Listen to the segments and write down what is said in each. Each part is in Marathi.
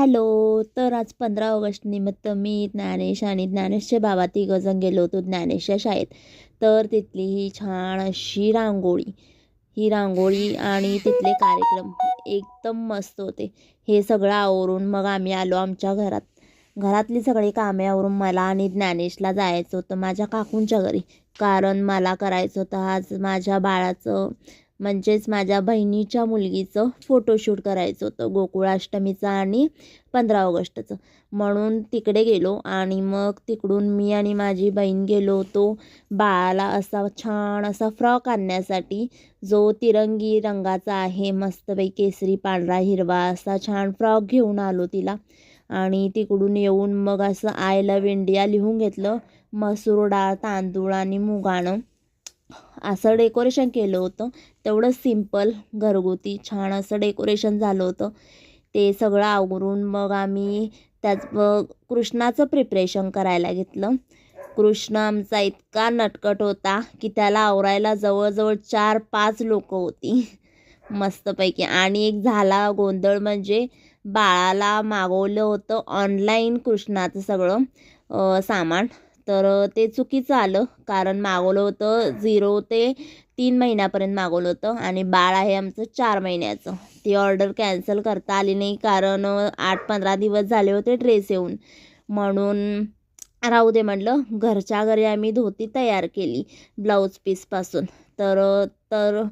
हॅलो तर आज पंधरा ऑगस्ट निमित्त मी ज्ञानेश आणि ज्ञानेशचे बाबा तिघंजण गेलो होतो ज्ञानेशच्या शाळेत. तर तिथली ही छान अशी रांगोळी ही रांगोळी आणि तिथले कार्यक्रम एकदम मस्त होते. हे सगळं आवरून मग आम्ही आलो आमच्या घरात. घरातली सगळी कामे आवरून मला आणि ज्ञानेशला जायचं होतं माझ्या काकूंच्या घरी. कारण मला करायचं होतं आज माझ्या बाळाचं म्हणजेच माझ्या बहिणीच्या मुलगीचं फोटोशूट करायचं होतं गोकुळाष्टमीचं आणि पंधरा ऑगस्टचं. म्हणून तिकडे गेलो आणि मग तिकडून मी आणि माझी बहीण गेलो होतो बाळाला असा छान असा फ्रॉक आणण्यासाठी. जो तिरंगी रंगाचा आहे मस्तपैकी केसरी पांढरा हिरवा असा छान फ्रॉक घेऊन आलो तिला. आणि तिकडून येऊन मग असं आय लव इंडिया लिहून घेतलं मसूर डाळ तांदूळ आणि मुगाणं असं डेकोरेशन केलं होतं. तेवढं सिंपल घरगुती छान असं डेकोरेशन झालं होतं. ते सगळं आवरून मग आम्ही त्याच कृष्णाचं प्रिपरेशन करायला घेतलं. कृष्ण आमचा इतका नटकट होता की त्याला आवरायला जवळजवळ चार पाच लोक होती. मस्तपैकी. आणि एक झाला गोंधळ म्हणजे बाळाला मागवलं होतं ऑनलाईन कृष्णाचं सगळं सामान. तर ते चुकीचं आलं. कारण मागवलं होतं झिरो ते तीन महिन्यापर्यंत मागवलं होतं आणि बाळ आहे आमचं चार महिन्याचं. ती ऑर्डर कॅन्सल करता आली नाही कारण आठ पंधरा दिवस झाले होते ड्रेस येऊन. म्हणून राहू दे म्हटलं घरच्या घरी आम्ही धोती तयार केली ब्लाऊज पीसपासून तर तर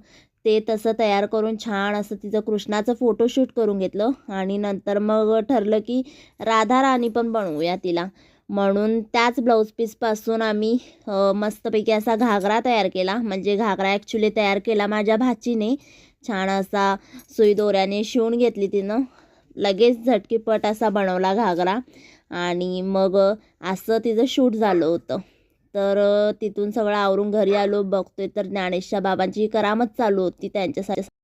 ते तसं तयार करून छान असं तिचं कृष्णाचं फोटोशूट करून घेतलं आणि नंतर मग ठरलं की राधा राणी पण बनवूया तिला. म्हणून त्याच ब्लाऊज पीसपासून आम्ही मस्तपैकी असा घागरा तयार केला. म्हणजे घागरा ॲक्च्युली तयार केला माझ्या भाचीने. छान असा सुई दोऱ्याने शिवून घेतली तिनं. लगेच झटकीपट असा बनवला घागरा. आणि मग असं तिचं शूट झालं होतं. तर तिथून सगळं आवरून घरी आलो. बघतोय तर ज्ञानेशच्या बाबांची करामत चालू होती त्यांच्यासाठी.